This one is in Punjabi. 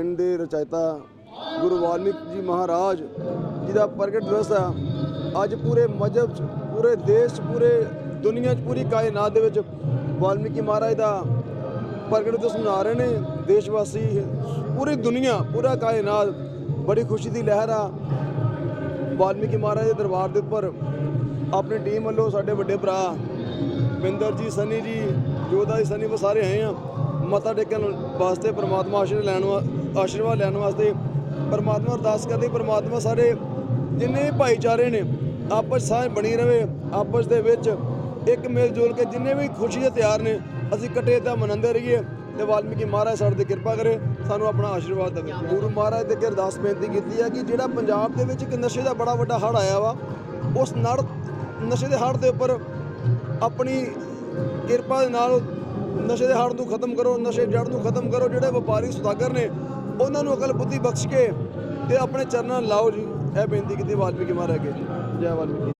ਰਚਇਤਾ ਗੁਰੂ ਵਾਲਮੀਕੀ ਜੀ ਮਹਾਰਾਜ ਜੀ ਦਾ ਪ੍ਰਗਟ ਦਿਵਸ ਆ ਅੱਜ ਪੂਰੇ ਮਜਬ 'ਚ, ਪੂਰੇ ਦੇਸ਼ 'ਚ, ਪੂਰੇ ਦੁਨੀਆ 'ਚ ਪੂਰੀ ਕਾਇਨਾਤ ਦੇ ਵਿੱਚ ਵਾਲਮੀਕੀ ਮਹਾਰਾਜ ਦਾ ਪ੍ਰਗਟ ਦਿਵਸ ਮਨਾ ਰਹੇ ਨੇ। ਦੇਸ਼ ਵਾਸੀ ਪੂਰੀ ਦੁਨੀਆ, ਪੂਰਾ ਕਾਇਨਾਤ ਬੜੀ ਖੁਸ਼ੀ ਦੀ ਲਹਿਰ ਆ। ਵਾਲਮੀਕੀ ਮਹਾਰਾਜ ਦੇ ਦਰਬਾਰ ਦੇ ਉੱਪਰ ਆਪਣੀ ਟੀਮ ਵੱਲੋਂ ਸਾਡੇ ਵੱਡੇ ਭਰਾ ਬਿੰਦਰ ਜੀ, ਸਨੀ ਜੀ ਜੋਦਾ ਜੀ, ਸਨੀ ਉਹ ਸਾਰੇ ਆਏ ਆ। ਮੱਥਾ ਟੇਕਣ ਵਾਸਤੇ ਪਰਮਾਤਮਾ ਆਸ਼ੀਰਵਾਦ ਲੈਣ ਵਾ- ਆਸ਼ੀਰਵਾਦ ਲੈਣ ਵਾਸਤੇ ਪਰਮਾਤਮਾ ਅਰਦਾਸ ਕਰਦੇ, ਪਰਮਾਤਮਾ ਸਾਰੇ ਜਿੰਨੇ ਵੀ ਭਾਈਚਾਰੇ ਨੇ, ਆਪਸ ਸਾਂਝ ਬਣੀ ਰਵੇ, ਆਪਸ ਦੇ ਵਿੱਚ ਇੱਕ ਮਿਲ ਜੁਲ ਕੇ ਜਿੰਨੇ ਵੀ ਖੁਸ਼ੀ ਦੇ ਤਿਆਰ ਨੇ, ਅਸੀਂ ਇਕੱਠੇ ਤਾਂ ਮਨਾਉਂਦੇ ਰਹੀਏ ਤੇ ਵਾਲਮੀਕੀ ਮਹਾਰਾਜ ਸਾਡੇ ਤੇ ਕਿਰਪਾ ਕਰੇ, ਸਾਨੂੰ ਆਪਣਾ ਆਸ਼ੀਰਵਾਦ ਦੇਵੇ। ਗੁਰੂ ਮਹਾਰਾਜ ਦੇ ਅੱਗੇ ਅਰਦਾਸ ਬੇਨਤੀ ਕੀਤੀ ਹੈ ਕਿ ਜਿਹੜਾ ਪੰਜਾਬ ਦੇ ਵਿੱਚ ਇੱਕ ਨਸ਼ੇ ਦਾ ਬੜਾ ਵੱਡਾ ਹੜ੍ਹ ਆਇਆ ਵਾ, ਉਸ ਨੜ ਨਸ਼ੇ ਦੇ ਹੜ੍ਹ ਦੇ ਉੱਪਰ ਆਪਣੀ ਕਿਰਪਾ ਦੇ ਨਾਲ ਨਸ਼ੇ ਦੇ ਹੜ੍ਹ ਨੂੰ ਖਤਮ ਕਰੋ, ਨਸ਼ੇ ਜੜ ਨੂੰ ਖਤਮ ਕਰੋ, ਜਿਹੜੇ ਵਪਾਰੀ ਸੁਦਾਗਰ ਨੇ, ਉਹਨਾਂ ਨੂੰ ਅਕਲ ਬੁੱਧੀ ਬਖਸ਼ ਕੇ ਤੇ ਆਪਣੇ ਚਰਨਾਂ 'ਚ ਲਾਓ ਜੀ। ਇਹ ਬੇਨਤੀ ਕੀਤੀ ਵਾਲਮੀਕੀ ਮਹਾਰਾਜ ਅੱਗੇ। ਜੀ ਜੈ। ਵਾਲਮੀਕੀ